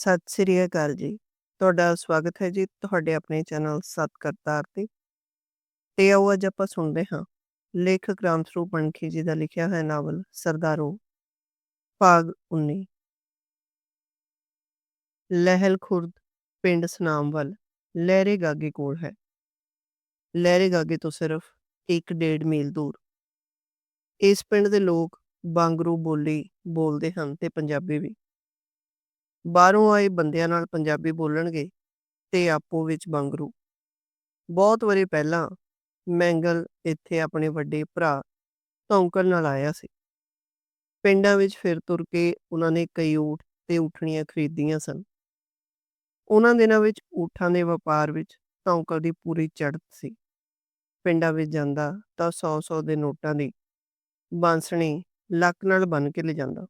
ਸਤਿ ਸ੍ਰੀ ਅਕਾਲ ਜੀ। ਤੁਹਾਡਾ ਸਵਾਗਤ ਹੈ ਜੀ ਤੁਹਾਡੇ ਆਪਣੇ ਚੈਨਲ ਸਤ ਕਰਤਾਰ ਤੇ। ਤੇ ਆਓ ਅੱਜ ਆਪਾਂ ਸੁਣਦੇ ਹਾਂ ਲੇਖਕ ਰਾਮ ਸਰੂਪ ਮਣਖੀ ਜੀ ਦਾ ਲਿਖਿਆ ਹੋਇਆ ਨਾਵਲ ਸਰਦਾਰੋ ਭਾਗ 19 ਲਹਿਲ ਖੁਰਦ, ਪਿੰਡ ਸਨਾਮ ਵੱਲ ਲਹਿਰੇ ਗਾਗੇ ਕੋਲ ਹੈ। ਲਹਿਰੇ ਗਾਗੇ ਤੋਂ ਸਿਰਫ 1.5 ਮੀਲ ਦੂਰ। ਇਸ ਪਿੰਡ ਦੇ ਲੋਕ ਬਾਂਗਰੂ ਬੋਲੀ ਬੋਲਦੇ ਹਨ ਤੇ ਪੰਜਾਬੀ ਵੀ। ਬਾਹਰੋਂ ਆਏ ਬੰਦਿਆਂ ਨਾਲ ਪੰਜਾਬੀ ਬੋਲਣਗੇ ਤੇ ਆਪੋ ਵਿੱਚ ਬਾਂਗਰੂ। ਬਹੁਤ ਵਰੇ ਪਹਿਲਾਂ ਮੈਂਗਲ ਇੱਥੇ ਆਪਣੇ ਵੱਡੇ ਭਰਾ ਧੌਂਕਲ ਨਾਲ ਆਇਆ ਸੀ। ਪਿੰਡਾਂ ਵਿੱਚ ਫਿਰ ਤੁਰ ਕੇ ਉਹਨਾਂ ਨੇ ਕਈ ਊਠ ਤੇ ਊਠਣੀਆਂ ਖਰੀਦੀਆਂ ਸਨ। ਉਹਨਾਂ ਦਿਨਾਂ ਵਿੱਚ ਊਠਾਂ ਦੇ ਵਪਾਰ ਵਿੱਚ ਧੌਂਕਲ ਦੀ ਪੂਰੀ ਚੜ੍ਹਤ ਸੀ। ਪਿੰਡਾਂ ਵਿੱਚ ਜਾਂਦਾ ਤਾਂ 100-100 ਦੇ ਨੋਟਾਂ ਦੀ ਬਾਂਸਣੀ ਲੱਕ ਨਾਲ ਬੰਨ ਕੇ ਲਿਜਾਂਦਾ।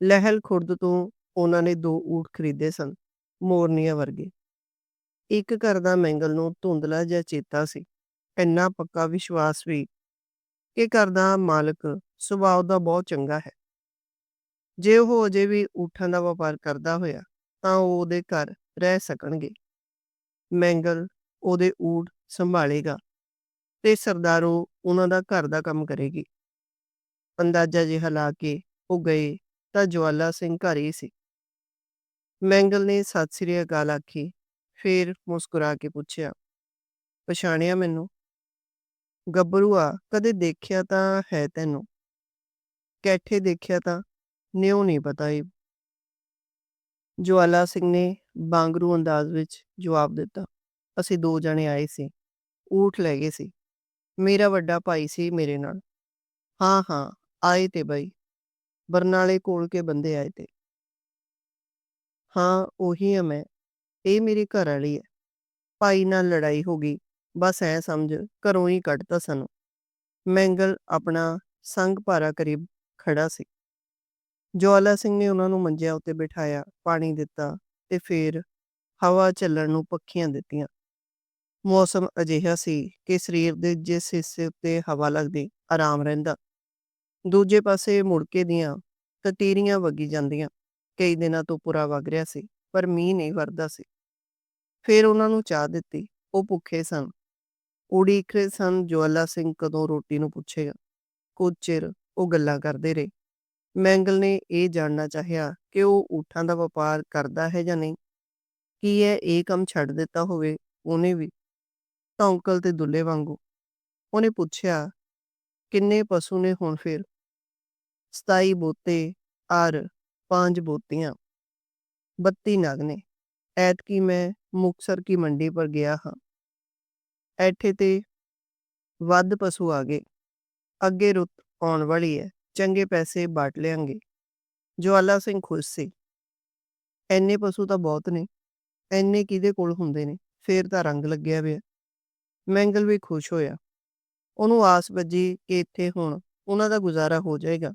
ਲਹਿਲ ਖੁਰਦ ਤੋਂ ਉਹਨਾਂ ਨੇ ਦੋ ਊਠ ਖਰੀਦੇ ਸਨ, ਮੋਰਨੀਆਂ ਵਰਗੇ। ਇੱਕ ਘਰ ਦਾ ਮੈਂਗਲ ਨੂੰ ਧੁੰਦਲਾ ਜਿਹਾ ਚੇਤਾ ਸੀ ਇੰਨਾ ਪੱਕਾ ਵਿਸ਼ਵਾਸ ਵੀ ਕਿ ਘਰ ਦਾ ਮਾਲਕ ਸੁਭਾਅ ਦਾ ਬਹੁਤ ਚੰਗਾ ਹੈ। ਜੇ ਉਹ ਅਜੇ ਵੀ ਊਠਾਂ ਦਾ ਵਪਾਰ ਕਰਦਾ ਹੋਇਆ, ਤਾਂ ਉਹ ਉਹਦੇ ਘਰ ਰਹਿ ਸਕਣਗੇ। ਮੈਂਗਲ ਉਹਦੇ ਊਠ ਸੰਭਾਲੇਗਾ ਤੇ ਸਰਦਾਰੋ ਉਹਨਾਂ ਦਾ ਘਰ ਦਾ ਕੰਮ ਕਰੇਗੀ। ਅੰਦਾਜ਼ਾ ਜਿਹਾ ਲਾ ਕੇ ਉਹ ਗਏ ਤਾਂ ਜਵਾਲਾ ਸਿੰਘ ਘਰ ਹੀ ਸੀ। ਮੈਂਗਲ ਨੇ ਸਤਿ ਸ੍ਰੀ ਅਕਾਲ ਆਖੀ, ਫੇਰ ਮੁਸਕਰਾ ਕੇ ਪੁੱਛਿਆ, ਪਛਾਣਿਆ ਮੈਨੂੰ? ਗੱਭਰੂਆ, ਕਦੇ ਦੇਖਿਆ ਤਾਂ ਹੈ ਤੈਨੂੰ? ਕੈਠੇ ਦੇਖਿਆ ਤਾਂ, ਨਿਉ ਨਹੀਂ ਪਤਾ ਏ ਜਵਾਲਾ ਸਿੰਘ ਨੇ ਬਾਂਗਰੂ ਅੰਦਾਜ਼ ਵਿੱਚ ਜਵਾਬ ਦਿੱਤਾ, ਅਸੀਂ ਦੋ ਜਣੇ ਆਏ ਸੀ, ਊਠ ਲੈ ਗਏ ਸੀ, ਮੇਰਾ ਵੱਡਾ ਭਾਈ ਸੀ ਮੇਰੇ ਨਾਲ। ਹਾਂ ਹਾਂ, ਆਏ ਤੇ ਬਈ, ਬਰਨਾਲੇ ਕੋਲ ਕੇ ਬੰਦੇ ਆਏ ਤੇ। ਹਾਂ, ਉਹੀ ਆ ਮੈਂ। ਇਹ ਮੇਰੇ ਘਰ ਵਾਲੀ ਹੈ ਭਾਈ ਨਾਲ ਲੜਾਈ ਹੋ ਗਈ। ਬਸ ਐ ਸਮਝ, ਘਰੋਂ ਹੀ ਕੱਢਤਾ ਸਾਨੂੰ। ਮੈਂਗਲ ਆਪਣਾ ਸੰਗ ਭਾਰਾ ਕਰੀਬ ਖੜਾ ਸੀ। ਜਵਾਲਾ ਸਿੰਘ ਨੇ ਉਹਨਾਂ ਨੂੰ ਮੰਜਿਆਂ ਉੱਤੇ ਬਿਠਾਇਆ, ਪਾਣੀ ਦਿੱਤਾ ਤੇ ਫੇਰ ਹਵਾ ਚੱਲਣ ਨੂੰ ਪੱਖੀਆਂ ਦਿੱਤੀਆਂ। ਮੌਸਮ ਅਜਿਹਾ ਸੀ ਕਿ ਸਰੀਰ ਦੇ ਜਿਸ ਹਿੱਸੇ ਉੱਤੇ ਹਵਾ ਲੱਗਦੀ, ਆਰਾਮ ਰਹਿੰਦਾ। ਦੂਜੇ ਪਾਸੇ ਮੁੜਕੇ ਦੀਆਂ ਤਤੀਰੀਆਂ ਵਗੀ ਜਾਂਦੀਆਂ। ਕਈ ਦਿਨਾਂ ਤੋਂ ਪੁਰਾ ਵਗ ਰਿਹਾ ਸੀ, ਪਰ ਮੀਂਹ ਨਹੀਂ ਵਰਦਾ ਸੀ। ਫਿਰ ਉਹਨਾਂ ਨੂੰ ਚਾਹ ਦਿੱਤੀ, ਉਹ ਭੁੱਖੇ ਸਨ। ਉਡੀਕ ਰਹੇ ਸਨ, ਜਵਾਲਾ ਸਿੰਘ ਕਦੋਂ ਰੋਟੀ ਨੂੰ ਪੁੱਛੇਗਾ। ਕੁਝ ਚਿਰ ਉਹ ਗੱਲਾਂ ਕਰਦੇ ਰਹੇ। ਮੈਂਗਲ ਨੇ ਇਹ ਜਾਣਨਾ ਚਾਹਿਆ ਕਿ ਉਹ ਊਠਾਂ ਦਾ ਵਪਾਰ ਕਰਦਾ ਹੈ ਜਾਂ ਨਹੀਂ। ਕੀ ਇਹ ਇਹ ਕੰਮ ਛੱਡ ਦਿੱਤਾ ਹੋਵੇ, ਉਹਨੇ ਵੀ। ਧੌਂਕਲ ਤੇ ਦੁੱਲੇ ਵਾਂਗੂ। ਉਹਨੇ ਪੁੱਛਿਆ, ਕਿੰਨੇ ਪਸ਼ੂ ਨੇ ਹੁਣ ਫਿਰ? 27 ਬੋਤੇ ਆਰ ਪੰਜ ਬੋਤੀਆਂ। 32 ਨਗ ਨੇ ਐਤਕੀ ਮੈਂ ਮੁਕਸਰ ਕੀ ਮੰਡੀ ਪਰ ਗਿਆ ਹਾਂ। ਐਠੇ ਤੇ ਵੱਧ ਪਸ਼ੂ ਆ ਗਏ। ਅੱਗੇ ਰੁੱਤ ਆਉਣ ਵਾਲੀ ਹੈ ਚੰਗੇ ਪੈਸੇ ਬਾਟ ਲਿਆਂਗੇ। ਜਵਾਲਾ ਸਿੰਘ ਖੁਸ਼ ਸੀ। ਐਨੇ ਪਸ਼ੂ ਤਾਂ ਬਹੁਤ ਨੇ। ਐਨੇ ਕਿਹਦੇ ਕੋਲ ਹੁੰਦੇ ਨੇ? ਫੇਰ ਤਾਂ ਰੰਗ ਲੱਗਿਆ ਪਿਆ। ਮੈਂਗਲ ਵੀ ਖੁਸ਼ ਹੋਇਆ। ਉਹਨੂੰ ਆਸ ਵੱਜੀ ਕਿ ਇੱਥੇ ਹੁਣ ਉਹਨਾਂ ਦਾ ਗੁਜ਼ਾਰਾ ਹੋ ਜਾਏਗਾ।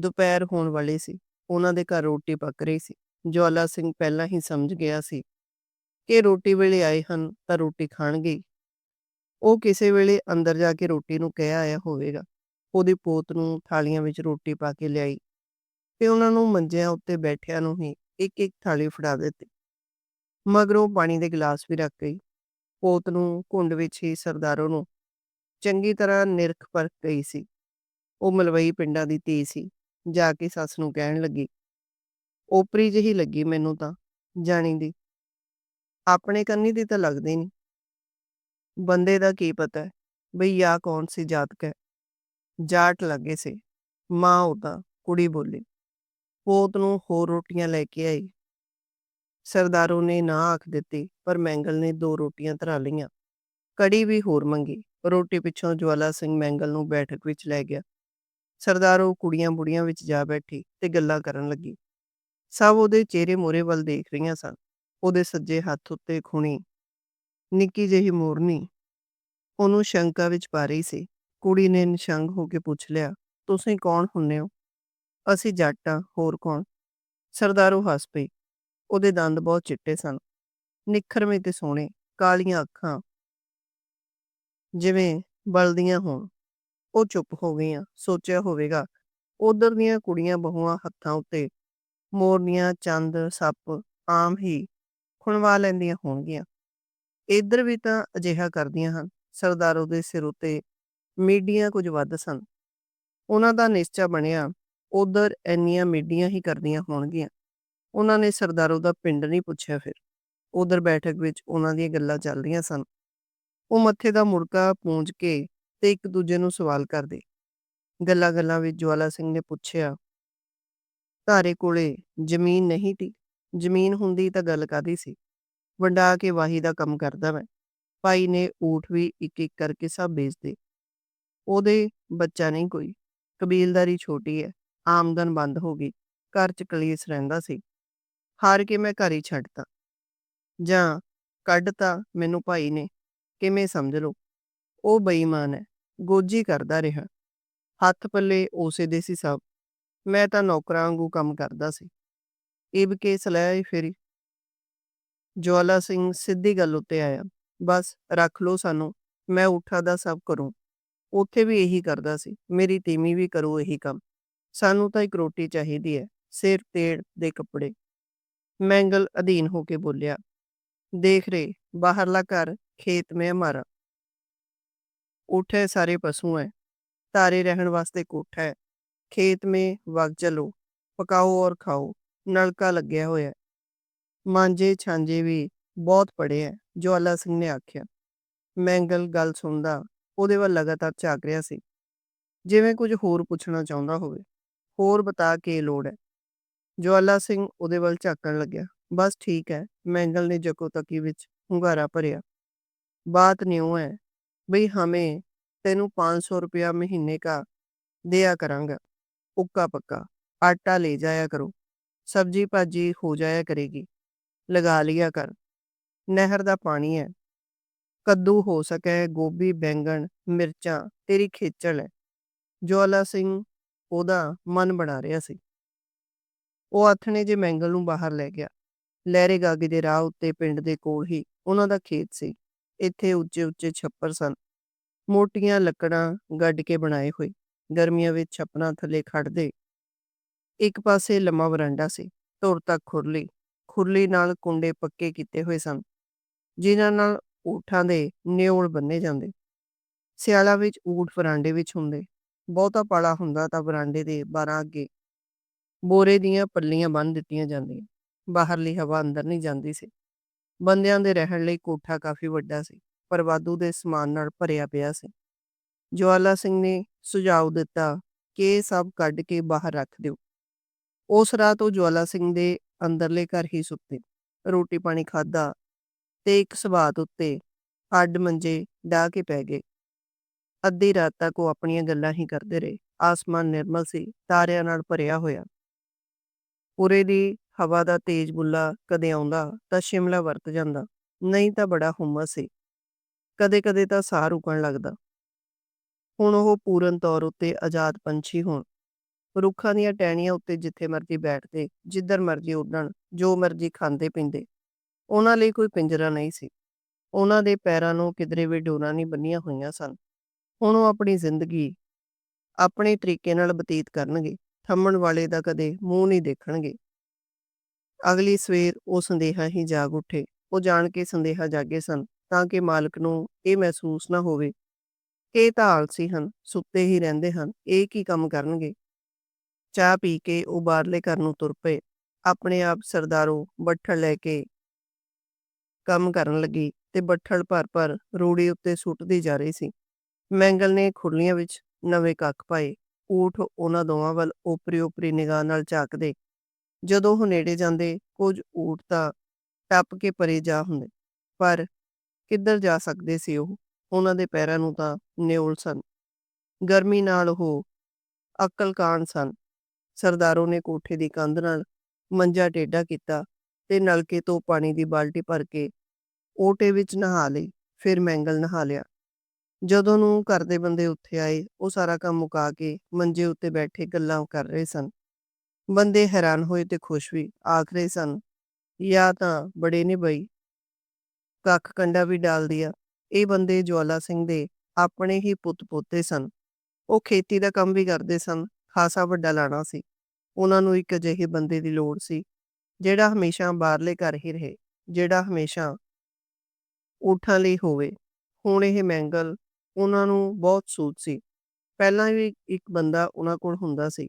ਦੁਪਹਿਰ ਹੋਣ ਵਾਲੀ ਸੀ। ਉਹਨਾਂ ਦੇ ਘਰ ਰੋਟੀ ਪੱਕ ਰਹੀ ਸੀ। ਜਵਾਲਾ ਸਿੰਘ ਪਹਿਲਾਂ ਹੀ ਸਮਝ ਗਿਆ ਸੀ ਕਿ ਰੋਟੀ ਵੇਲੇ ਆਏ ਹਨ ਤਾਂ ਰੋਟੀ ਖਾਣਗੇ ਉਹ ਕਿਸੇ ਵੇਲੇ ਅੰਦਰ ਜਾ ਕੇ ਰੋਟੀ ਨੂੰ ਕਹਿ ਆਇਆ ਹੋਵੇਗਾ। ਉਹਦੀ ਪੋਤ ਨੂੰ ਥਾਲੀਆਂ ਵਿੱਚ ਰੋਟੀ ਪਾ ਕੇ ਲਿਆਈ ਤੇ ਉਹਨਾਂ ਨੂੰ ਮੰਜਿਆਂ ਉੱਤੇ ਬੈਠਿਆਂ ਨੂੰ ਹੀ ਇੱਕ ਇੱਕ ਥਾਲੀ ਫੜਾ ਦਿੱਤੀ। ਮਗਰੋਂ ਪਾਣੀ ਦੇ ਗਲਾਸ ਵੀ ਰੱਖ ਗਈ। ਪੋਤ ਨੂੰ ਕੁੰਡ ਵਿੱਚ ਹੀ ਸਰਦਾਰੋ ਨੂੰ ਚੰਗੀ ਤਰ੍ਹਾਂ ਨਿਰਖ ਪਰਖ ਗਈ ਸੀ। ਉਹ ਮਲਵਈ ਪਿੰਡਾਂ ਦੀ ਧੀ ਸੀ। ਜਾ ਕੇ ਸੱਸ ਨੂੰ ਕਹਿਣ ਲੱਗੀ। ਓਪਰੀ ਜਿਹੀ ਲੱਗੀ ਮੈਨੂੰ ਤਾਂ, ਜਾਣੀ ਦੀ। ਆਪਣੇ ਕੰਨੀ ਦੀ ਤਾਂ ਲੱਗਦੀ ਨਹੀਂ ਬੰਦੇ ਦਾ ਕੀ ਪਤਾ ਬਈ ਆ ਕੌਣ ਸੀ ਜਾਤਕ ਹੈ। ਜਾਟ ਲੱਗੇ ਸੀ। ਮਾਂ ਉਹਦਾ, ਕੁੜੀ ਬੋਲੀ। ਪੋਤ ਨੂੰ ਹੋਰ ਰੋਟੀਆਂ ਲੈ ਕੇ ਆਈ। ਸਰਦਾਰੋ ਨੇ ਨਾ ਆਖ ਦਿੱਤੀ, ਪਰ ਮੈਂਗਲ ਨੇ ਦੋ ਰੋਟੀਆਂ ਧਰਾ ਲਈਆਂ। ਕੜੀ ਵੀ ਹੋਰ ਮੰਗੀ। ਰੋਟੀ ਪਿੱਛੋਂ ਜਵਾਲਾ ਸਿੰਘ ਮੈਂਗਲ ਨੂੰ ਬੈਠਕ ਵਿੱਚ ਲੈ ਗਿਆ। ਸਰਦਾਰੋ ਕੁੜੀਆਂ ਬੁੜੀਆਂ ਵਿੱਚ ਜਾ ਬੈਠੀ ਤੇ ਗੱਲਾਂ ਕਰਨ ਲੱਗੀ। ਸਭ ਉਹਦੇ ਚਿਹਰੇ ਮੋਰੇ ਵੱਲ ਦੇਖ ਰਹੀਆਂ ਸਨ। ਉਹਦੇ ਸੱਜੇ ਹੱਥ ਉੱਤੇ ਖੁਣੀ ਨਿੱਕੀ ਜਿਹੀ ਮੋਰਨੀ। ਉਹਨੂੰ ਸ਼ੰਕਾ ਵਿੱਚ ਪਾ ਰਹੀ ਸੀ। ਕੁੜੀ ਨੇ ਨਿਸ਼ੰਗ ਹੋ ਕੇ ਪੁੱਛ ਲਿਆ, ਤੁਸੀਂ ਕੌਣ ਹੁੰਨੇ ਹੋ? ਅਸੀਂ ਜੱਟ ਆ, ਹੋਰ ਕੌਣ? ਸਰਦਾਰੋ ਹੱਸ ਪਈ ਉਹਦੇ ਦੰਦ ਬਹੁਤ ਚਿੱਟੇ ਸਨ। ਨਿਖਰਵੇਂ ਤੇ ਸੋਹਣੇ, ਕਾਲੀਆਂ ਅੱਖਾਂ ਜਿਵੇਂ ਬਲਦੀਆਂ ਹੋਣ। ਉਹ ਚੁੱਪ ਹੋ ਗਈਆਂ ਸੋਚਿਆ ਹੋਵੇਗਾ ਉਧਰ ਦੀਆਂ ਕੁੜੀਆਂ ਬਹੂਆਂ ਹੱਥਾਂ ਉੱਤੇ ਮੋਰਨੀਆਂ, ਚੰਦ, ਸੱਪ ਆਮ ਹੀ ਖੁਣਵਾ ਲੈਂਦੀਆਂ ਹੋਣਗੀਆਂ। ਇੱਧਰ ਵੀ ਤਾਂ ਅਜਿਹਾ ਕਰਦੀਆਂ ਹਨ। ਸਰਦਾਰੋ ਦੇ ਸਿਰ ਉੱਤੇ ਮੀਡੀਆਂ ਕੁਝ ਵੱਧ ਸਨ। ਉਹਨਾਂ ਦਾ ਨਿਸ਼ਚਾ ਬਣਿਆ ਉਧਰ ਇੰਨੀਆਂ ਮੀਡੀਆਂ ਹੀ ਕਰਦੀਆਂ ਹੋਣਗੀਆਂ। ਉਹਨਾਂ ਨੇ ਸਰਦਾਰੋ ਦਾ ਪਿੰਡ ਨਹੀਂ ਪੁੱਛਿਆ ਫਿਰ। ਉਧਰ ਬੈਠਕ ਵਿੱਚ ਉਹਨਾਂ ਦੀਆਂ ਗੱਲਾਂ ਚੱਲ ਰਹੀਆਂ ਸਨ। ਉਹ ਮੱਥੇ ਦਾ ਮੁੜਕਾ ਪੂੰਝ ਕੇ ਤੇ ਇੱਕ ਦੂਜੇ ਨੂੰ ਸਵਾਲ ਕਰਦੇ। ਗੱਲਾਂ-ਗੱਲਾਂ ਵਿੱਚ ਜਵਾਲਾ ਸਿੰਘ ਨੇ ਪੁੱਛਿਆ ਧਾਰੇ ਕੋਲੇ ਜ਼ਮੀਨ ਨਹੀਂ ਤੀ? ਜ਼ਮੀਨ ਹੁੰਦੀ ਤਾਂ ਗੱਲ ਕਾਦੀ ਸੀ? ਵੰਡਾ ਕੇ ਵਾਹੀ ਦਾ ਕੰਮ ਕਰਦਾ ਮੈਂ। ਭਾਈ ਨੇ ਊਠ ਵੀ ਇੱਕ ਇੱਕ ਕਰਕੇ ਸਭ ਵੇਚਦੇ ਉਹਦੇ ਬੱਚਾ ਨਹੀਂ ਕੋਈ। ਕਬੀਲਦਾਰੀ ਛੋਟੀ ਹੈ ਆਮਦਨ ਬੰਦ ਹੋ ਗਈ। ਘਰ ਚ ਕਲੇਸ਼ ਰਹਿੰਦਾ ਸੀ। ਹਾਰ ਕੇ ਮੈਂ ਘਰ ਹੀ ਛੱਡਤਾ। ਜਾਂ ਕੱਢਤਾ ਮੈਨੂੰ ਭਾਈ ਨੇ। ਕਿਵੇਂ ਸਮਝ ਲਓ? ਉਹ ਬੇਈਮਾਨ ਹੈ ਗੋਜੀ ਕਰਦਾ ਰਿਹਾ। ਹੱਥ ਪੱਲੇ ਉਸੇ ਦੇ ਸੀ ਸਭ। ਮੈਂ ਤਾਂ ਨੌਕਰਾਂ ਵਾਂਗੂ ਕੰਮ ਕਰਦਾ ਸੀ। ਇਬ ਕੇ ਸਲਾਈ ਫੇਰੀ। ਜਵਾਲਾ ਸਿੰਘ ਸਿੱਧੀ ਗੱਲ ਉੱਤੇ ਆਇਆ। ਬਸ ਰੱਖ ਲੋ ਸਾਨੂੰ, ਮੈਂ ਉਠਾ ਦਾ ਸਭ ਕਰੂੰ। ਉੱਥੇ ਵੀ ਇਹੀ ਕਰਦਾ ਸੀ। ਮੇਰੀ ਟੀਮੀ ਵੀ ਕਰੋ ਇਹੀ ਕੰਮ। ਸਾਨੂੰ ਤਾਂ ਇੱਕ ਰੋਟੀ ਚਾਹੀਦੀ ਹੈ ਸਿਰ, ਤੇੜ ਦੇ ਕੱਪੜੇ। ਮੈਂਗਲ ਅਧੀਨ ਹੋ ਕੇ ਬੋਲਿਆ, ਦੇਖ ਰੇ, ਬਾਹਰਲਾ ਘਰ ਖੇਤ ਮੇ ਹਮਾਰਾ ऊँट है सारे पशु हैं तारे रहन वास्ते कोठा है खेत में वग चलो पकाओ और खाओ नलका ਲੱਗਿਆ ਹੋਇਆ ਮਾਂਜੇ ਛਾਂਜੇ ਵੀ ਬਹੁਤ ਪੜੇ ਐ ਜਵਾਲਾ ਸਿੰਘ ਨੇ ਆਖਿਆ ਮੈਂਗਲ ਗੱਲ ਸੁਣਦਾ ਉਹਦੇ ਵੱਲ ਲਗਾਤਾਰ ਝਾਕ ਰਿਹਾ ਸੀ ਜਿਵੇਂ ਕੁਝ ਹੋਰ ਪੁੱਛਣਾ ਚਾਹੁੰਦਾ ਹੋਵੇ ਹੋਰ ਬਤਾ ਕੇ ਲੋੜ ਹੈ ਜਵਾਲਾ ਸਿੰਘ ਉਹਦੇ ਵੱਲ ਝਾਕਣ ਲੱਗਿਆ ਬਸ ਠੀਕ ਹੈ ਮੈਂਗਲ ਨੇ ਜਕੋ ਤਕੀ ਵਿੱਚ ਹੁੰਗਾਰਾ ਭਰਿਆ बात न्यू है भाई हमें तेनू पाँच सौ रुपया महीने का दिया करांगा उक्का पक्का आटा ले जाया करो सब्जी भाजी हो जाया करेगी लगा लिया कर नहर ਦਾ ਪਾਣੀ ਹੈ ਕੱਦੂ ਹੋ ਸਕੇ ਗੋਭੀ ਬੈਂਗਣ ਮਿਰਚਾਂ ਤੇਰੀ ਖੇਚਲ ਹੈ ਜਵਾਲਾ ਸਿੰਘ ਉਹਦਾ ਮਨ ਬਣਾ ਰਿਹਾ ਸੀ ਉਹ ਆਥਣੇ ਜੇ ਮੈਂਗਲ ਨੂੰ ਬਾਹਰ ਲੈ ਗਿਆ ਲਹਿਰੇ ਗਾਗੇ ਦੇ ਰਾਹ ਉੱਤੇ ਪਿੰਡ ਦੇ ਕੋਲ ਹੀ ਉਹਨਾਂ ਦਾ ਖੇਤ ਸੀ ਇੱਥੇ ਉੱਚੇ-ਉੱਚੇ ਛੱਪਰ ਸਨ। ਮੋਟੀਆਂ ਲੱਕੜਾਂ ਗੱਡ ਕੇ ਬਣਾਏ ਹੋਏ, ਗਰਮੀਆਂ ਵਿੱਚ ਛੱਪਰਾਂ ਥੱਲੇ ਖੜਦੇ ਇੱਕ ਪਾਸੇ ਲੰਮਾ ਵਰਾਂਡਾ ਸੀ, ਧੁਰ ਤੱਕ ਖੁਰਲੀ ਖੁਰਲੀ ਨਾਲ ਕੁੰਡੇ ਪੱਕੇ ਕੀਤੇ ਹੋਏ ਸਨ, ਜਿਨ੍ਹਾਂ ਨਾਲ ਊਠਾਂ ਦੇ ਨਿਉਲ ਬੰਨੇ ਜਾਂਦੇ। ਸਿਆਲਾ ਵਿੱਚ ਊਠ ਵਰਾਂਡੇ ਵਿੱਚ ਹੁੰਦੇ, ਬਹੁਤਾ ਪਾਲਾ ਹੁੰਦਾ ਤਾਂ ਵਰਾਂਡੇ ਦੇ ਬਾਰਾਂ ਅੱਗੇ ਬੋਰੇ ਦੀਆਂ ਪੱਲੀਆਂ ਬੰਨ ਦਿੱਤੀਆਂ ਜਾਂਦੀਆਂ, ਬਾਹਰਲੀ ਹਵਾ ਅੰਦਰ ਨਹੀਂ ਜਾਂਦੀ ਸੀ। ਬੰਦਿਆਂ ਦੇ ਰਹਿਣ ਲਈ ਕੋਠਾ ਕਾਫੀ ਵੱਡਾ ਸੀ, ਪਰ ਵਾਧੂ ਦੇ ਸਮਾਨ ਨਾਲ ਭਰਿਆ ਪਿਆ ਸੀ। ਜਵਾਲਾ ਸਿੰਘ ਨੇ ਸੁਝਾਅ ਦਿੱਤਾ ਕਿ ਸਭ ਕੱਢ ਕੇ ਬਾਹਰ ਰੱਖ ਦਿਓ। ਉਸ ਰਾਤ ਉਹ ਜਵਾਲਾ ਸਿੰਘ ਦੇ ਅੰਦਰਲੇ ਘਰ ਹੀ ਸੁੱਤੇ। ਰੋਟੀ ਪਾਣੀ ਖਾਦਾ ਤੇ ਇੱਕ ਸਵਾਤ ਉੱਤੇ ਅੱਡ ਮੰਜੇ ਡਾ ਕੇ ਪੈ ਗਏ। ਅੱਧੀ ਰਾਤ ਤੱਕ ਉਹ ਆਪਣੀਆਂ ਗੱਲਾਂ ਹੀ ਕਰਦੇ ਰਹੇ। ਆਸਮਾਨ ਨਿਰਮਲ ਸੀ, ਤਾਰਿਆਂ ਨਾਲ ਭਰਿਆ ਹੋਇਆ। ਪੂਰੇ ਦੀ ਹਵਾ ਦਾ ਤੇਜ਼ ਬੁੱਲਾ ਕਦੇ ਆਉਂਦਾ ਤਾਂ ਸ਼ਿਮਲਾ ਵਰਤ ਜਾਂਦਾ, ਨਹੀਂ ਤਾਂ ਬੜਾ ਹੁਮਸ ਸੀ ਕਦੇ-ਕਦੇ ਤਾਂ ਸਾਹ ਰੁਕਣ ਲੱਗਦਾ। ਹੁਣ ਉਹ ਪੂਰਨ ਤੌਰ ਉੱਤੇ ਆਜ਼ਾਦ ਪੰਛੀ ਹੋਣ। ਰੁੱਖਾਂ ਦੀਆਂ ਟਹਿਣੀਆਂ ਉੱਤੇ ਜਿੱਥੇ ਮਰਜ਼ੀ ਬੈਠਦੇ, ਜਿੱਧਰ ਮਰਜ਼ੀ ਉੱਡਣ, ਜੋ ਮਰਜ਼ੀ ਖਾਂਦੇ ਪੀਂਦੇ। ਉਹਨਾਂ ਲਈ ਕੋਈ ਪਿੰਜਰਾ ਨਹੀਂ ਸੀ। ਉਹਨਾਂ ਦੇ ਪੈਰਾਂ ਨੂੰ ਕਿਧਰੇ ਵੀ ਡੋਰਾਂ ਨਹੀਂ ਬੰਨੀਆਂ ਹੋਈਆਂ ਸਨ। ਹੁਣ ਉਹ ਆਪਣੀ ਜ਼ਿੰਦਗੀ ਆਪਣੇ ਤਰੀਕੇ ਨਾਲ ਬਤੀਤ ਕਰਨਗੇ। ਥੰਮਣ ਵਾਲੇ ਦਾ ਕਦੇ ਮੂੰਹ ਨਹੀਂ ਦੇਖਣਗੇ। ਅਗਲੀ ਸਵੇਰ ਉਹ ਸੰਦੇਹਾ ਹੀ ਜਾਗ ਉੱਠੇ। ਉਹ ਜਾਣ ਕੇ ਸੰਦੇਹਾ ਜਾਗੇ ਸਨ ਤਾਂ ਕਿ ਮਾਲਕ ਨੂੰ ਇਹ ਮਹਿਸੂਸ ਨਾ ਹੋਵੇ ਕਿ ਇਹ ਤਾਂ ਆਲਸੀ ਹਨ, ਸੁੱਤੇ ਹੀ ਰਹਿੰਦੇ ਹਨ, ਇਹ ਕੀ ਕੰਮ ਕਰਨਗੇ? ਚਾਹ ਪੀ ਕੇ ਉਹ ਬਾਹਰਲੇ ਘਰ ਨੂੰ ਤੁਰ ਪਏ। ਆਪਣੇ ਆਪ ਸਰਦਾਰੋ ਬੱਠਲ ਲੈ ਕੇ ਕੰਮ ਕਰਨ ਲੱਗੀ ਤੇ ਬੱਠਲ ਭਰ ਭਰ ਰੂੜੀ ਉੱਤੇ ਸੁੱਟਦੀ ਜਾ ਰਹੀ ਸੀ। ਮੈਂਗਲ ਨੇ ਖੁਰਲੀਆਂ ਵਿੱਚ ਨਵੇਂ ਕੱਖ ਪਾਏ। ਊਠ ਉਹਨਾਂ ਦੋਵਾਂ ਵੱਲ ਓਪਰੀ ਓਪਰੀ ਨਿਗਾਹ ਨਾਲ ਝਾਕਦੇ ਜਦੋਂ ਉਹ ਨੇੜੇ ਜਾਂਦੇ, ਕੁਝ ਊਠ ਤਾਂ ਟੱਪ ਕੇ ਪਰੇ ਜਾ ਹੁੰਦੇ, ਪਰ ਕਿੱਧਰ ਜਾ ਸਕਦੇ ਸੀ ਉਹ? ਉਹਨਾਂ ਦੇ ਪੈਰਾਂ ਨੂੰ ਤਾਂ ਨਿਉਲ ਸਨ। ਗਰਮੀ ਨਾਲ ਉਹ ਅਕਲ ਕਾਨ ਸਨ। ਸਰਦਾਰੋ ਨੇ ਕੋਠੇ ਦੀ ਕੰਧ ਨਾਲ ਮੰਜਾ ਟੇਢਾ ਕੀਤਾ ਤੇ ਨਲਕੇ ਤੋਂ ਪਾਣੀ ਦੀ ਬਾਲਟੀ ਭਰ ਕੇ ਓਟੇ ਵਿੱਚ ਨਹਾ ਲਈ, ਫਿਰ ਮੈਂਗਲ ਨਹਾ ਲਿਆ। ਜਦੋਂ ਨੂੰ ਘਰ ਦੇ ਬੰਦੇ ਉੱਥੇ ਆਏ, ਉਹ ਸਾਰਾ ਕੰਮ ਮੁਕਾ ਕੇ ਮੰਜੇ ਉੱਤੇ ਬੈਠੇ ਗੱਲਾਂ ਕਰ ਰਹੇ ਸਨ। ਬੰਦੇ ਹੈਰਾਨ ਹੋਏ ਤੇ ਖੁਸ਼ ਵੀ, ਆਖ ਰਹੇ ਸਨ ਜਾਂ ਤਾਂ ਬੜੇ ਨੇ ਬਈ। ਕੱਖ ਕੰਡਾ ਵੀ ਡਾਲ ਦਿਆ। ਇਹ ਬੰਦੇ ਜਵਾਲਾ ਸਿੰਘ ਦੇ ਆਪਣੇ ਹੀ ਪੁੱਤ ਪੋਤੇ ਸਨ। ਉਹ ਖੇਤੀ ਦਾ ਕੰਮ ਵੀ ਕਰਦੇ ਸਨ, ਖਾਸਾ ਵੱਡਾ ਲਾਣਾ ਸੀ। ਉਹਨਾਂ ਨੂੰ ਇੱਕ ਅਜਿਹੇ ਬੰਦੇ ਦੀ ਲੋੜ ਸੀ, ਜਿਹੜਾ ਹਮੇਸ਼ਾ ਬਾਹਰਲੇ ਘਰ ਹੀ ਰਹੇ, ਜਿਹੜਾ ਹਮੇਸ਼ਾ ਊਠਾਂ ਲਈ ਹੋਵੇ। ਹੁਣ ਇਹ ਮੈਂਗਲ, ਉਹਨਾਂ ਨੂੰ ਬਹੁਤ ਸੂਤ ਸੀ। ਪਹਿਲਾਂ ਵੀ ਇੱਕ ਬੰਦਾ ਉਹਨਾਂ ਕੋਲ ਹੁੰਦਾ ਸੀ।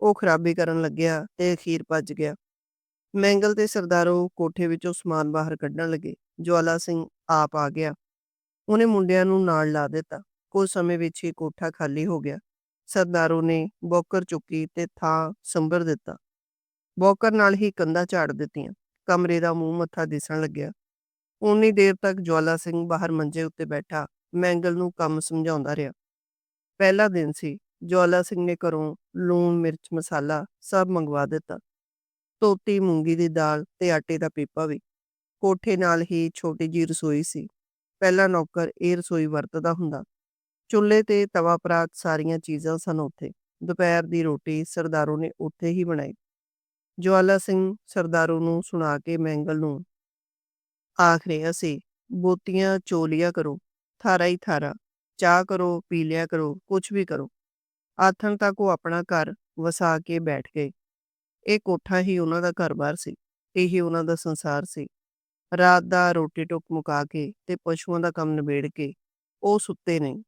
ਉਹ ਖਰਾਬੀ ਕਰਨ ਲੱਗਿਆ ਤੇ ਅਖੀਰ ਭੱਜ ਗਿਆ। ਮੈਂਗਲ ਤੇ ਸਰਦਾਰੋ ਕੋਠੇ ਵਿੱਚੋਂ ਸਮਾਨ ਬਾਹਰ ਕੱਢਣ ਲੱਗੇ। ਜਵਾਲਾ ਸਿੰਘ ਆਪ ਆ ਗਿਆ। ਉਹਨੇ ਮੁੰਡਿਆਂ ਨੂੰ ਨਾਲ ਲਾ ਦਿੱਤਾ। ਕੁਝ ਸਮੇਂ ਵਿੱਚ ਹੀ ਕੋਠਾ ਖਾਲੀ ਹੋ ਗਿਆ। ਸਰਦਾਰੋ ਨੇ ਬੌਕਰ ਚੁੱਕੀ ਤੇ ਥਾਂ ਸੰਭਰ ਦਿੱਤਾ। ਬੌਕਰ ਨਾਲ ਹੀ ਕੰਧਾਂ ਝਾੜ ਦਿੱਤੀਆਂ। ਕਮਰੇ ਦਾ ਮੂੰਹ ਮੱਥਾ ਦਿਸਣ ਲੱਗਿਆ। ਉਨੀ ਦੇਰ ਤੱਕ ਜਵਾਲਾ ਸਿੰਘ ਬਾਹਰ ਮੰਜੇ ਉੱਤੇ ਬੈਠਾ। ਮੈਂਗਲ ਨੂੰ ਕੰਮ ਸਮਝਾਉਂਦਾ ਰਿਹਾ। ਪਹਿਲਾ ਦਿਨ ਸੀ। ਜਵਾਲਾ ਸਿੰਘ ਨੇ ਘਰੋਂ ਲੂਣ, ਮਿਰਚ, ਮਸਾਲਾ ਸਭ ਮੰਗਵਾ ਦਿੱਤਾ। ਧੋਤੀ ਮੂੰਗੀ ਦੀ ਦਾਲ ਤੇ ਆਟੇ ਦਾ ਪੀਪਾ ਵੀ। ਕੋਠੇ ਨਾਲ ਹੀ ਛੋਟੀ ਜੀ ਰਸੋਈ ਸੀ। ਪਹਿਲਾ ਨੌਕਰ ਇਹ ਰਸੋਈ ਵਰਤਦਾ ਹੁੰਦਾ। ਚੁੱਲ੍ਹੇ ਤੇ ਤਵਾ ਪਰਾਤ ਸਾਰੀਆਂ ਚੀਜ਼ਾਂ ਸਨ ਉੱਥੇ। ਦੁਪਹਿਰ ਦੀ ਰੋਟੀ ਸਰਦਾਰੋ ਨੇ ਉੱਥੇ ਹੀ ਬਣਾਈ। ਜਵਾਲਾ ਸਿੰਘ ਸਰਦਾਰੋ ਨੂੰ ਸੁਣਾ ਕੇ ਮੈਂਗਲ ਨੂੰ, ਆਖਰੇ ਅਸੀਂ ਬੋਤੀਆਂ ਚੋਲੀਆਂ ਕਰੋ, ਥਾਰਾ ਹੀ ਥਾਰਾ। ਚਾਹ ਕਰੋ, ਪੀ ਲਿਆ ਕਰੋ ਕੁਝ ਵੀ ਕਰੋ। ਆਥਣ ਤੱਕ ਉਹ ਆਪਣਾ ਘਰ ਵਸਾ ਕੇ ਬੈਠ ਗਏ। ਇਹ ਕੋਠਾ ਹੀ ਉਹਨਾਂ ਦਾ ਘਰ-ਬਾਰ ਸੀ, ਇਹੀ ਉਹਨਾਂ ਦਾ ਸੰਸਾਰ ਸੀ। ਰਾਤ ਦਾ ਰੋਟੀ ਟੁੱਕ ਮੁਕਾ ਕੇ ਤੇ ਪਸ਼ੂਆਂ ਦਾ ਕੰਮ ਨਿਬੇੜ ਕੇ ਉਹ ਸੁੱਤੇ ਨਹੀਂ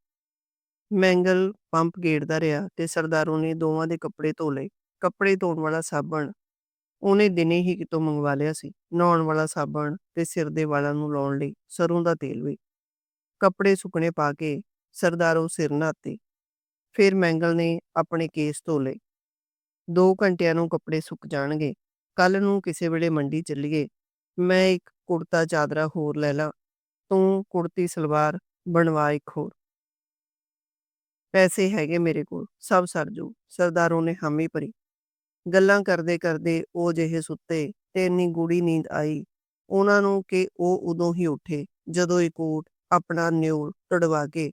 ਮੈਂਗਲ ਪੰਪ ਗੇੜਦਾ ਰਿਹਾ ਤੇ ਸਰਦਾਰੋਂ ਨੇ ਦੋਵਾਂ ਦੇ ਕੱਪੜੇ ਧੋ ਲਏ ਕੱਪੜੇ ਧੋਣ ਵਾਲਾ ਸਾਬਣ ਉਹਨੇ ਦਿਨੇ ਹੀ ਕਿਤੋਂ ਮੰਗਵਾ ਲਿਆ ਸੀ। ਨਹਾਉਣ ਵਾਲਾ ਸਾਬਣ ਤੇ ਸਿਰ ਦੇ ਵਾਲਾਂ ਨੂੰ ਲਾਉਣ ਲਈ ਸਰੋਂ ਦਾ ਤੇਲ ਵੀ। ਕੱਪੜੇ ਸੁੱਕਣੇ ਪਾ ਕੇ ਸਰਦਾਰੋਂ ਸਿਰ ਨਹਾਤੇ। ਫਿਰ ਮੈਂਗਲ ਨੇ ਆਪਣੇ ਕੇਸ ਧੋ ਲਏ 2 ਘੰਟਿਆਂ ਨੂੰ ਕੱਪੜੇ ਸੁੱਕ ਜਾਣਗੇ। ਕੱਲ ਨੂੰ ਕਿਸੇ ਵੇਲੇ ਮੰਡੀ ਚੱਲੀਏ। ਮੈਂ ਇੱਕ ਕੁੜਤਾ ਚਾਦਰਾ ਹੋਰ ਲੈ ਲਾਂ। ਤੂੰ ਕੁੜਤੀ ਸਲਵਾਰ ਬਣਵਾ ਇੱਕ ਹੋਰ। ਪੈਸੇ ਹੈਗੇ ਮੇਰੇ ਕੋਲ। ਸਭ ਸਰ ਜੂ। ਸਰਦਾਰੋਂ ਨੇ ਹਾਮੀ ਭਰੀ। ਗੱਲਾਂ ਕਰਦੇ ਕਰਦੇ ਉਹ ਜਿਹੇ ਸੁੱਤੇ ਤੇ ਇੰਨੀ ਗੂੜੀ ਨੀਂਦ ਆਈ। ਉਹਨਾਂ ਨੂੰ ਕਿ ਉਹ ਉਦੋਂ ਹੀ ਉੱਠੇ, ਜਦੋਂ ਇੱਕ ਊਠ ਆਪਣਾ ਨਿਉਲ ਤੜਵਾ ਕੇ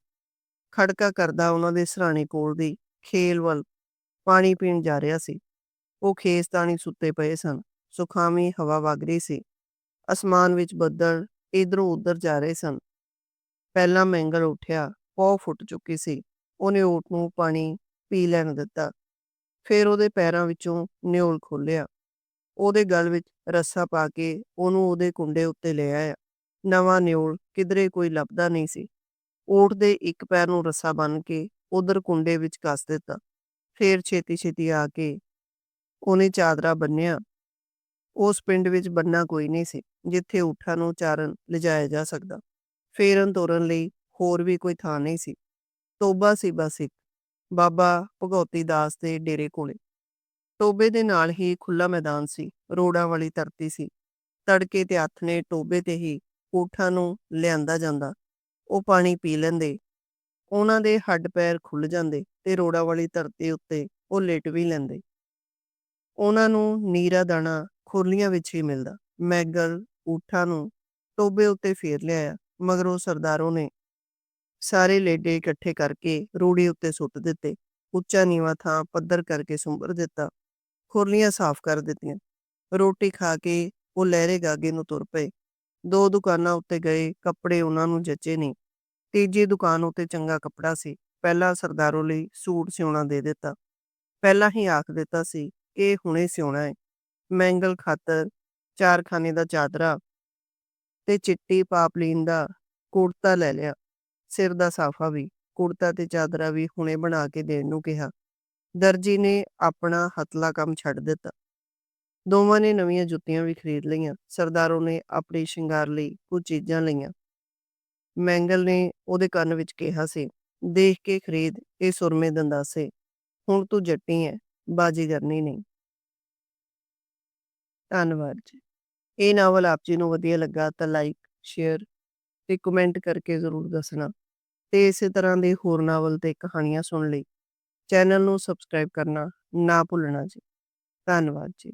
ਖੜਕਾ ਕਰਦਾ ਉਹਨਾਂ ਦੇ ਸਰਾਣੇ ਕੋਲ ਦੀ ਖੇਲ ਵੱਲ ਪਾਣੀ ਪੀਣ ਜਾ ਰਿਹਾ ਸੀ। ਉਹ ਖੇਸਤਾਨੀ ਸੁੱਤੇ ਪਏ ਸਨ। ਸੁਖਾਵੀਂ ਹਵਾ ਵਗ ਰਹੀ ਸੀ। ਅਸਮਾਨ ਵਿੱਚ ਬੱਦਲ ਇਧਰੋਂ ਉਧਰ ਜਾ ਰਹੇ ਸਨ। ਪਹਿਲਾ ਮੈਂਗਲ ਉੱਠਿਆ ਪੌ ਫੁੱਟ ਚੁੱਕੀ ਸੀ। ਉਹਨੇ ਊਠ ਨੂੰ ਪਾਣੀ ਪੀ ਲੈਣ ਦਿੱਤਾ। ਫਿਰ ਉਹਦੇ ਪੈਰਾਂ ਵਿੱਚੋਂ ਨਿਉਲ ਖੋਲਿਆ ਉਹਦੇ ਗਲ ਵਿੱਚ ਰੱਸਾ ਪਾ ਕੇ ਉਹਨੂੰ ਉਹਦੇ ਕੁੰਡੇ ਉੱਤੇ ਲੈ ਆਇਆ। ਨਵਾਂ ਨਿਉਲ ਕਿਧਰੇ ਕੋਈ ਲੱਭਦਾ ਨਹੀਂ ਸੀ। ਊਠ ਦੇ ਇੱਕ ਪੈਰ ਨੂੰ ਰੱਸਾ ਬੰਨ ਕੇ ਉਧਰ ਕੁੰਡੇ ਵਿੱਚ ਕੱਸ ਦਿੱਤਾ। ਫੇਰ ਛੇਤੀ ਛੇਤੀ ਆ ਕੇ ਉਹਨੇ ਚਾਦਰਾ ਬੰਨਿਆ ਉਸ ਪਿੰਡ ਵਿੱਚ ਬੰਨਾ ਕੋਈ ਨਹੀਂ ਸੀ, ਜਿੱਥੇ ਊਠਾਂ ਨੂੰ ਚਾਰਨ ਲਿਜਾਇਆ ਜਾ ਸਕਦਾ। ਫੇਰਨ ਤੋਰਨ ਲਈ ਹੋਰ ਵੀ ਕੋਈ ਥਾਂ ਨਹੀਂ ਸੀ। ਤੋਬਾ ਸੀ ਬਸ ਇੱਕ, ਬਾਬਾ ਭਗੌਤੀ ਦਾਸ ਦੇ ਡੇਰੇ ਕੋਲੇ। ਟੋਬੇ ਦੇ ਨਾਲ ਹੀ ਖੁੱਲਾ ਮੈਦਾਨ ਸੀ, ਰੋੜਾਂ ਵਾਲੀ ਧਰਤੀ ਸੀ। ਤੜਕੇ ਤੇ ਹੱਥ ਨੇ ਟੋਬੇ ਤੇ ਹੀ ਊਠਾਂ ਨੂੰ ਲਿਆਂਦਾ ਜਾਂਦਾ ਉਹ ਪਾਣੀ ਪੀ ਲੈਂਦੇ। ਉਹਨਾਂ ਦੇ ਹੱਡ ਪੈਰ ਖੁੱਲ ਜਾਂਦੇ ਤੇ ਰੋੜਾ ਵਾਲੀ ਧਰਤੀ ਉੱਤੇ ਉਹ ਲੇਟ ਵੀ ਲੈਂਦੇ। ਉਹਨਾਂ ਨੂੰ ਨੀਰਾ ਦਾਣਾ ਖੁਰਲੀਆਂ ਵਿੱਚ ਹੀ ਮਿਲਦਾ। ਮੈਗਲ ਊਠਾਂ ਨੂੰ ਟੋਬੇ ਉੱਤੇ ਫੇਰ ਲਿਆਇਆ, ਮਗਰੋਂ ਸਰਦਾਰੋਂ ਨੇ ਸਾਰੇ ਲੇਡੇ ਇਕੱਠੇ ਕਰਕੇ ਰੂੜੀ ਉੱਤੇ ਸੁੱਟ ਦਿੱਤੇ। ਉੱਚਾ ਨੀਵਾ ਥਾਂ ਪੱਧਰ ਕਰਕੇ ਸੁੰਬਰ ਦਿੱਤਾ। ਖੁਰਲੀਆਂ ਸਾਫ਼ ਕਰ ਦਿੱਤੀਆਂ। ਰੋਟੀ ਖਾ ਕੇ ਉਹ ਲਹਿਰੇ ਗਾਗੇ ਨੂੰ ਤੁਰ ਪਏ। ਦੋ ਦੁਕਾਨਾਂ ਉੱਤੇ ਗਏ, ਕੱਪੜੇ ਉਹਨਾਂ ਨੂੰ ਜੱਚੇ ਨਹੀਂ। ਤੀਜੀ ਦੁਕਾਨ ਉੱਤੇ ਚੰਗਾ ਕੱਪੜਾ ਸੀ। ਪਹਿਲਾਂ ਸਰਦਾਰੋ ਲਈ ਸੂਟ ਸਿਉਣਾ ਦੇ ਦਿੱਤਾ। ਪਹਿਲਾਂ ਹੀ ਆਖ ਦਿੱਤਾ ਸੀ ਕਿ ਇਹ ਹੁਣੇ ਸਿਉਣਾ ਹੈ ਮੈਂਗਲ ਖਾਤਰ ਚਾਰਖਾਨੇ ਦਾ ਚਾਦਰਾ ਤੇ ਚਿੱਟੀ ਪਾਪਲੀਨ ਦਾ ਕੁੜਤਾ ਲੈ ਲਿਆ। ਸਿਰ ਦਾ ਸਾਫਾ ਵੀ, ਕੁੜਤਾ ਤੇ ਚਾਦਰਾ ਵੀ ਹੁਣੇ ਬਣਾ ਕੇ ਦੇਣ ਨੂੰ ਕਿਹਾ। ਦਰਜੀ ਨੇ ਆਪਣਾ ਹਤਲਾ ਕੰਮ ਛੱਡ ਦਿੱਤਾ। ਦੋਵਾਂ ਨੇ ਨਵੀਆਂ ਜੁੱਤੀਆਂ ਵੀ ਖਰੀਦ ਲਈਆਂ। ਸਰਦਾਰੋ ਨੇ ਆਪਣੇ ਸ਼ਿੰਗਾਰ ਲਈ ਕੁਝ ਚੀਜ਼ਾਂ ਲਈਆਂ। ਮੈਂਗਲ ਨੇ ਉਹਦੇ ਕੰਨ ਵਿੱਚ ਕਿਹਾ ਸੀ, ਦੇਖ ਕੇ ਖਰੀਦ, ਇਹ ਸੁਰਮੇ ਦੰਦਾਸੇ ਹੁਣ ਤੂੰ ਜੱਟੀ ਹੈ ਬਾਜੀ ਕਰਨੀ ਨਹੀਂ। ਧੰਨਵਾਦ ਜੀ। ਇਹ ਨਾਵਲ ਆਪ ਜੀ ਨੂੰ ਵਧੀਆ ਲੱਗਾ ਤਾਂ ਲਾਈਕ ਸ਼ੇਅਰ ਤੇ ਕਮੈਂਟ ਕਰਕੇ ਜ਼ਰੂਰ ਦੱਸਣਾ। ਤੇ ਇਸੇ ਤਰ੍ਹਾਂ ਦੇ ਹੋਰ ਨਾਵਲ ਤੇ ਕਹਾਣੀਆਂ ਸੁਣ ਲਈ ਚੈਨਲ ਨੂੰ ਸਬਸਕ੍ਰਾਈਬ ਕਰਨਾ ਨਾ ਭੁੱਲਣਾ ਜੀ। ਧੰਨਵਾਦ ਜੀ।